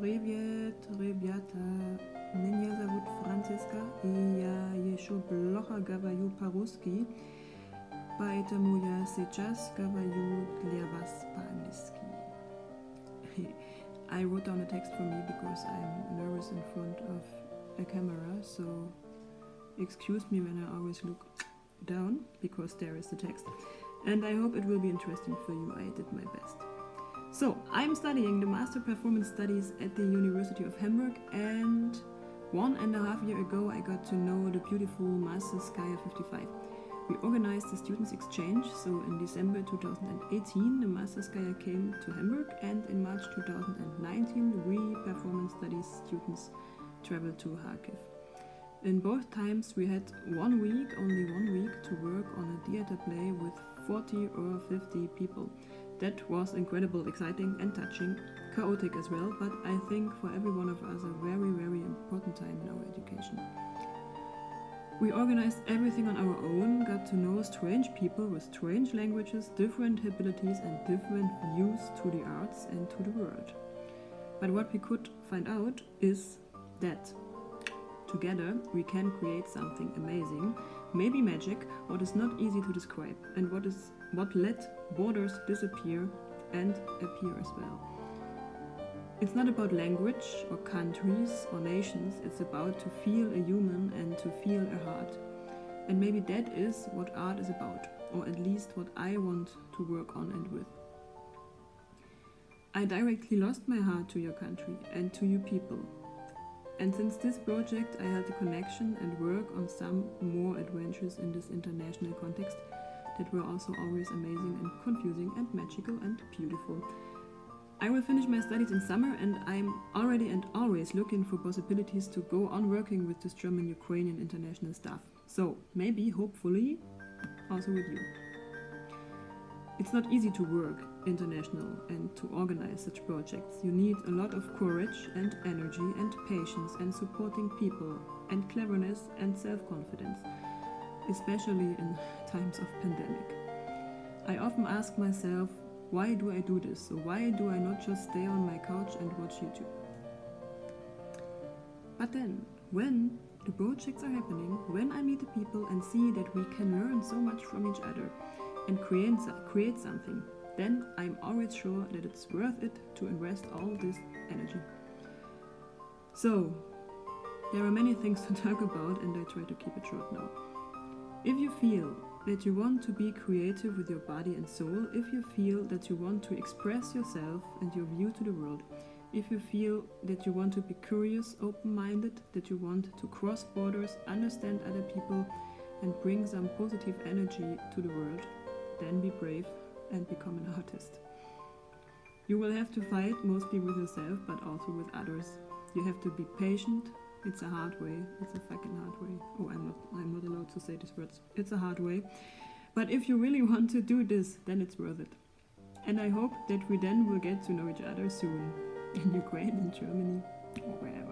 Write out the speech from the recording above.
Привет, ребята! Меня зовут Франциска, и я еще плохо говорю по-русски, поэтому я сейчас говорю для вас по-английски. I wrote down a text for me because I'm nervous in front of a camera, so excuse me when I always look down because there is the text. And I hope it will be interesting for you. I did my best. So, I'm studying the Master Performance Studies at the University of Hamburg, and one and a half year ago, I got to know the beautiful Master Skya 55. We organized the students' exchange, so in December 2018, the Master Skya came to Hamburg, and in March 2019, we Performance Studies students traveled to Kharkiv. In both times, we had one week, only one week, to work on a theater play with 40 or 50 people. That was incredible, exciting, and touching, chaotic as well, but I think for every one of us a very, very important time in our education. We organized everything on our own, got to know strange people with strange languages, different abilities, and different views to the arts and to the world. But what we could find out is that together we can create something amazing, maybe magic, what is not easy to describe, and what is what let borders disappear and appear as well. It's not about language or countries or nations, it's about to feel a human and to feel a heart. And maybe that is what art is about, or at least what I want to work on and with. I directly lost my heart to your country and to you people. And since this project, I had a connection and work on some more adventures in this international context that were also always amazing and confusing and magical and beautiful. I will finish my studies in summer and I'm already and always looking for possibilities to go on working with this German Ukrainian international staff. So, maybe, hopefully, also with you. It's not easy to work international and to organize such projects. You need a lot of courage and energy and patience and supporting people and cleverness and self confidence especially in times of pandemic. I often ask myself, why do I do this? So why do I not just stay on my couch and watch YouTube? But then, when the projects are happening, when I meet the people and see that we can learn so much from each other and create, create something, then I'm always sure that it's worth it to invest all this energy. So, there are many things to talk about, and I try to keep it short now. If you feel that you want to be creative with your body and soul, if you feel that you want to express yourself and your view to the world, if you feel that you want to be curious, open minded, that you want to cross borders, understand other people, and bring some positive energy to the world, then be brave and become an artist. You will have to fight mostly with yourself, but also with others. You have to be patient, it's a hard way. It's a fucking hard way. Oh, I'm not. I'm not allowed to say these words. It's a hard way. But if you really want to do this, then it's worth it. And I hope that we then will get to know each other soon in Ukraine, in Germany, or wherever.